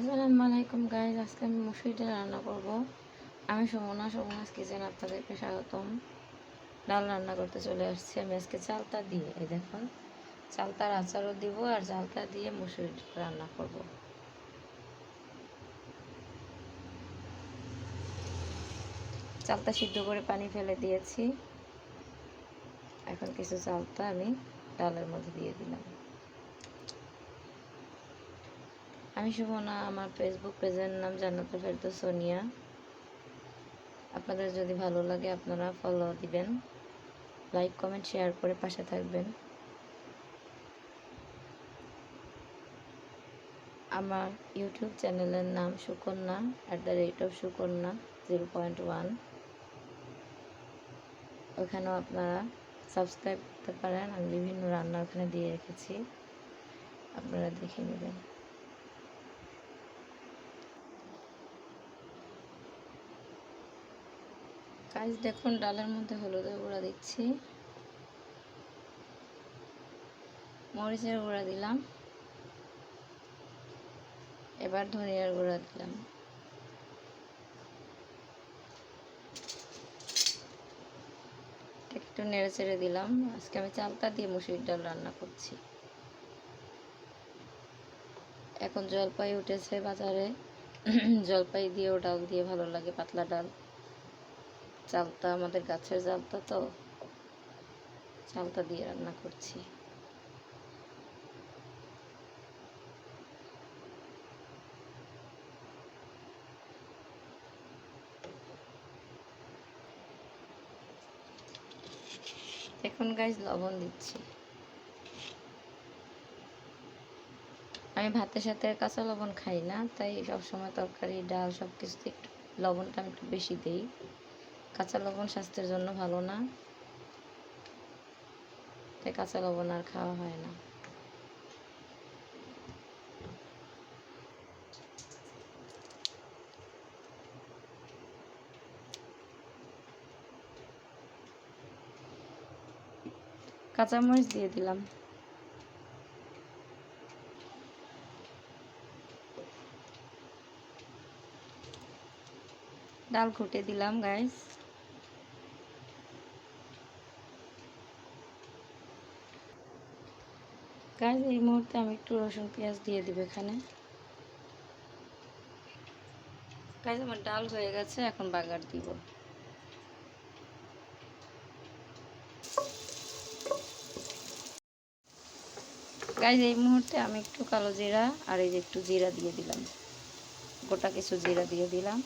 আসসালামু আলাইকুম গাইজ আজকে আমি মুসুরিটা রান্না করব। আমি সুমনা, সুমনাস কিচেন আপনাদেরকে স্বাগতম। ডাল রান্না করতে চলে আসছি। আমি আজকে চালতা দিয়ে, এই দেখুন চালতার আচারও দিব আর চালতা দিয়ে মুসুরি রান্না করব। চালতা সিদ্ধ করে পানি ফেলে দিয়েছি। এখন কিছু চালতা আমি ডালের মধ্যে দিয়ে দিলাম। আমি সুমনা আমার ফেসবুক পেজের নাম জান্নাতুল ফেরদৌস সোনিয়া। আপনাদের যদি ভালো লাগে, আপনারা ফলো দিবেন। লাইক কমেন্ট শেয়ার করে পাশে থাকবেন। আমার ইউটিউব চ্যানেলের নাম Sukanya at the rate of Sukanya zero point one ওখানেও আপনারা সাবস্ক্রাইব করতে পারেন। আমি বিভিন্ন রান্না ওখানে দিয়ে রেখেছি। আপনারা দেখে নেবেন। গাইস দেখুন, ডালের মধ্যে হলুদের গুঁড়া দিচ্ছি। মরিচের গুঁড়া দিলাম। এবার ধনিয়ার গুঁড়া দিলাম। একটু নেড়ে চেড়ে দিলাম। আজকে আমি চালতা দিয়ে মুসুরির ডাল রান্না করছি। এখন জলপাই উঠেছে বাজারে। জলপাই দিয়েও ডাল দিয়ে ভালো লাগে, পাতলা ডাল। চালতা, আমাদের গাছের চালতা তো। চালতা দিয়ে রান্না করছি। এখন গাছ লবণ দিচ্ছি। আমি ভাতের সাথে কাঁচা লবণ খাই না, তাই সবসময় তরকারি, ডাল সব কিছুতে একটু লবণটা আমি একটু বেশি দিই। কাঁচা লবণ স্বাস্থ্যের জন্য ভালো না। তাই কাঁচা লবণ আর খাওয়া হয় না। কাঁচামরিচ দিয়ে দিলাম। ডাল ঘুটে দিলাম গাইস গাইস, এই মুহূর্তে আমি একটু রসুন পেঁয়াজ দিয়ে দিব এখানে। গাইস, আমার ডাল হয়ে গেছে, এখন বাগার দিব। গাইস, এই মুহূর্তে আমি একটু কালো জিরা আর এই যে একটু জিরা দিয়ে দিলাম। গোটা কিছু জিরা দিয়ে দিলাম।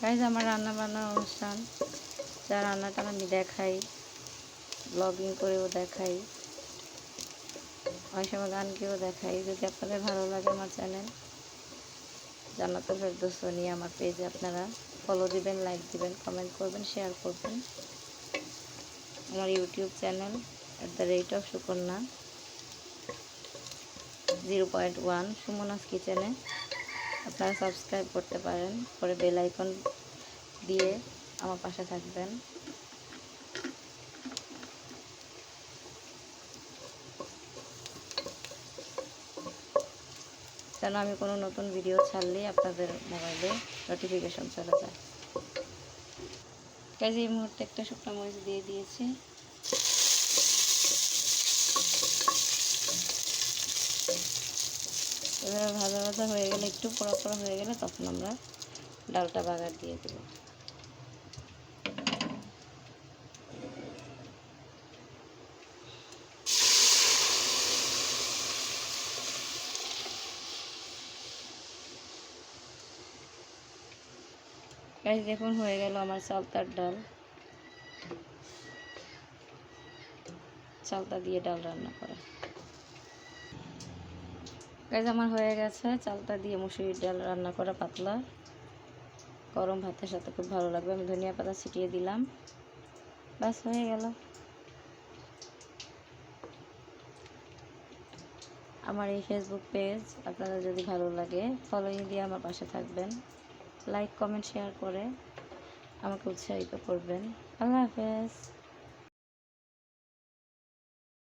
গাইজ আমার রান্না বান্নার অনুষ্ঠান যা রান্নাটা আমি দেখাই ব্লগিং করেও দেখাই, অনেক সময় গান দেখাই। যদি আপনাদের ভালো লাগে আমার চ্যানেল জানাতে ফেরদোস নিয়ে আমার পেজে আপনারা ফলো দিবেন লাইক দিবেন কমেন্ট করবেন শেয়ার করবেন। আমার YouTube channel at the rate of Sukanya zero point one Sumona's কিচেনে আপনারা সাবস্ক্রাইব করতে পারেন, পরে বেল আইকন দিয়ে আমার পাশে থাকবেন। যেন আমি কোনো নতুন ভিডিও ছাড়লেই আপনাদের মোবাইলে নোটিফিকেশন চলে যায়। কাজে এই মুহূর্তে একটা শুকনো মরিচ দিয়ে দিয়েছি। এবার ভাজা ভাজা হয়ে গেলে, একটু পোড়া পোড়া হয়ে গেলে তখন আমরা ডালটা বাগার দিয়ে দেব। গাইজ দেখুন, হয়ে গেল আমার চালতার ডাল। চালতা দিয়ে ডাল রান্না করা। গাইজ আমার হয়ে গেছে চালতা দিয়ে মুসুরির ডাল রান্না করা পাতলা। গরম ভাতের সাথে খুব ভালো লাগবে। আমি ধনিয়া পাতা ছিটিয়ে দিলাম। বাস হয়ে গেল। আমার এই ফেসবুক পেজ আপনাদের যদি ভালো লাগে ফলোইং দিয়ে আমার পাশে থাকবেন। লাইক কমেন্ট শেয়ার করে আমাকে উৎসাহিত করবেন। আল্লাহ হাফেজ।